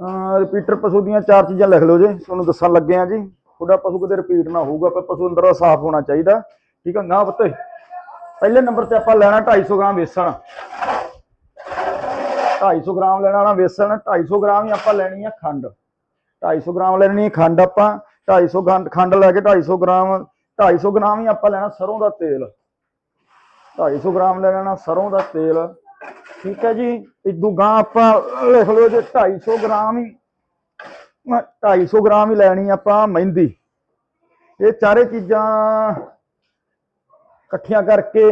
Repeater ਪਸ਼ੂ ਦੀਆਂ ਚਾਰ ਚੀਜ਼ਾਂ ਲਿਖ ਲਓ ਜੇ, ਤੁਹਾਨੂੰ ਦੱਸਣ ਲੱਗੇ ਆ ਜੀ। ਤੁਹਾਡਾ ਪਸ਼ੂ ਕਿਤੇ ਰਿਪੀਟ ਨਾ ਹੋਊਗਾ, ਪਰ ਪਸ਼ੂ ਅੰਦਰ ਦਾ ਸਾਫ਼ ਹੋਣਾ ਚਾਹੀਦਾ। ਠੀਕ ਆ ਨਾ ਪੁੱਤੇ। ਪਹਿਲੇ ਨੰਬਰ ਤੇ ਆਪਾਂ ਲੈਣਾ 250 ਗ੍ਰਾਮ ਵੇਸਣ। 250 ਗ੍ਰਾਮ ਲੈਣਾ ਨਾ ਵੇਸਣ 250 ਗ੍ਰਾਮ ਹੀ ਆਪਾਂ ਲੈਣੀ ਆ ਖੰਡ। 250 ਗ੍ਰਾਮ ਲੈਣੀ ਹੈ ਖੰਡ ਆਪਾਂ 250 ਖੰਡ ਖੰਡ ਲੈ ਕੇ 250 ਗ੍ਰਾਮ 250 ਗ੍ਰਾਮ ਹੀ ਆਪਾਂ ਲੈਣਾ ਸਰੋਂ ਦਾ ਤੇਲ। 250 ਗ੍ਰਾਮ ਲੈ ਲੈਣਾ ਸਰੋਂ ਦਾ ਤੇਲ। ਠੀਕ ਹੈ ਜੀ, ਇਦੋਂ ਗਾਂ ਆਪਾਂ ਲਿਖ ਲਓ ਜੇ 250 ਗ੍ਰਾਮ ਹੀ 250 ਗ੍ਰਾਮ ਹੀ ਲੈਣੀ ਆਪਾਂ ਮਹਿੰਦੀ। ਇਹ ਚਾਰੇ ਚੀਜ਼ਾਂ ਇਕੱਠੀਆਂ ਕਰਕੇ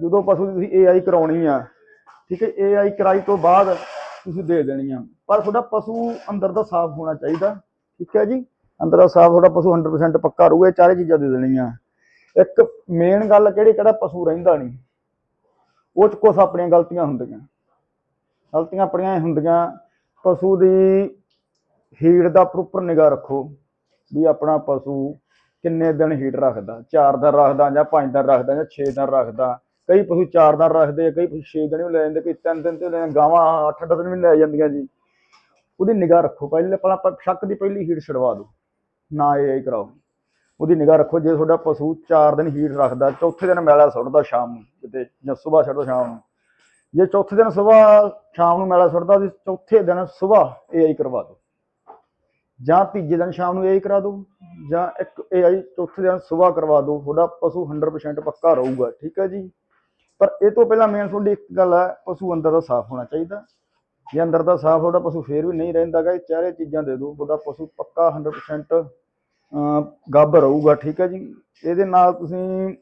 ਜਦੋਂ ਪਸ਼ੂ ਦੀ ਤੁਸੀਂ ਏਆਈ ਕਰਾਉਣੀ ਆ, ਠੀਕ ਹੈ ਏਆਈ ਕਰਾਈ ਤੋਂ ਬਾਅਦ ਤੁਸੀਂ ਦੇ ਦੇਣੀ ਆ ਪਰ ਤੁਹਾਡਾ ਪਸ਼ੂ ਅੰਦਰ ਦਾ ਸਾਫ਼ ਹੋਣਾ ਚਾਹੀਦਾ, ਠੀਕ ਹੈ ਜੀ, ਅੰਦਰ ਦਾ ਸਾਫ਼ ਤੁਹਾਡਾ ਪਸ਼ੂ 100% ਪੱਕਾ ਰਹੂਗਾ, ਇਹ ਚਾਰੇ ਚੀਜ਼ਾਂ ਦੇ ਦੇਣੀਆਂ। ਇੱਕ ਮੇਨ ਗੱਲ ਕਿਹੜੀ, ਕਿਹੜਾ ਪਸ਼ੂ ਰਹਿੰਦਾ ਨਹੀਂ। ਉਹ ਚ ਕੁਛ ਆਪਣੀਆਂ ਗਲਤੀਆਂ ਹੁੰਦੀਆਂ। ਗਲਤੀਆਂ ਆਪਣੀਆਂ ਇਹ ਹੁੰਦੀਆਂ। ਪਸ਼ੂ ਦੀ ਹੀਟ ਦਾ ਪ੍ਰੋਪਰ ਨਿਗਾਹ ਰੱਖੋ ਵੀ ਆਪਣਾ ਪਸ਼ੂ ਕਿੰਨੇ ਦਿਨ ਹੀਟ ਰੱਖਦਾ। 4 ਦਿਨ ਰੱਖਦਾ ਜਾਂ 5 ਦਿਨ ਰੱਖਦਾ ਜਾਂ 6 ਦਿਨ ਰੱਖਦਾ। ਕਈ ਪਸ਼ੂ 4 ਦਿਨ ਰੱਖਦੇ ਕਈ ਪਸ਼ੂ 6 ਦਿਨ ਵੀ ਲੈ ਜਾਂਦੇ ਕਈ 3 ਦਿਨ ਤੇ ਲੈ ਜਾਂਦੇ, ਗਾਵਾਂ 8-8 ਦਿਨ ਵੀ ਲੈ ਜਾਂਦੀਆਂ ਜੀ। ਉਹਦੀ ਨਿਗਾਹ ਰੱਖੋ। ਪਹਿਲੇ ਪਹਿਲਾਂ ਆਪਾਂ ਸ਼ੱਕ ਦੀ ਪਹਿਲੀ ਹੀਟ ਛਡਵਾ ਦਿਓ। ਨਾ ਇਹ ਹੀ ਕਰਾਓ। ਉਹਦੀ ਨਿਗਾਹ ਰੱਖੋ। ਜੇ ਤੁਹਾਡਾ ਪਸ਼ੂ 4 ਦਿਨ ਹੀਟ ਰੱਖਦਾ ਚੌਥੇ ਦਿਨ ਮੈਲਾ ਸੁੱਟਦਾ ਸ਼ਾਮ ਨੂੰ। ਕਿਤੇ ਜਾਂ ਸਵੇਰ ਛੱਡਦਾ ਸ਼ਾਮ ਨੂੰ। ਜੇ ਚੌਥੇ ਦਿਨ ਸਵੇਰ ਸ਼ਾਮ ਨੂੰ ਮੇਲਾ ਸੁੱਟਦਾ ਤੇ ਚੌਥੇ ਦਿਨ ਸਵੇਰ ਏਆਈ ਕਰਵਾ ਦਿਓ। ਜਾਂ ਤੀਜੇ ਦਿਨ ਸ਼ਾਮ ਨੂੰ ਏਆਈ ਕਰਾ ਦਿਓ, ਜਾਂ ਇੱਕ ਏਆਈ ਚੌਥੇ ਦਿਨ ਸਵੇਰ ਕਰਵਾ ਦਿਓ। ਤੁਹਾਡਾ ਪਸ਼ੂ 100% ਪੱਕਾ ਰਹੂਗਾ, ਠੀਕ ਹੈ ਜੀ? ਪਰ ਇਹ ਤੋਂ ਪਹਿਲਾਂ ਮੇਨ ਤੁਹਾਡੀ ਇੱਕ ਗੱਲ ਹੈ, ਪਸ਼ੂ ਅੰਦਰ ਦਾ ਸਾਫ਼ ਹੋਣਾ ਚਾਹੀਦਾ। ਜੇ ਅੰਦਰ ਦਾ ਸਾਫ਼, ਤੁਹਾਡਾ ਪਸ਼ੂ ਫੇਰ ਵੀ ਨਹੀਂ ਰਹਿੰਦਾਗਾ ਇਹ ਚਾਰੇ ਚੀਜ਼ਾਂ ਦੇ ਦਿਓ। ਤੁਹਾਡਾ ਪਸ਼ੂ ਪੱਕਾ 100% ਗੱਭ ਰਹੂਗਾ, ਠੀਕ ਹੈ ਜੀ? ਇਹਦੇ ਨਾਲ ਤੁਸੀਂ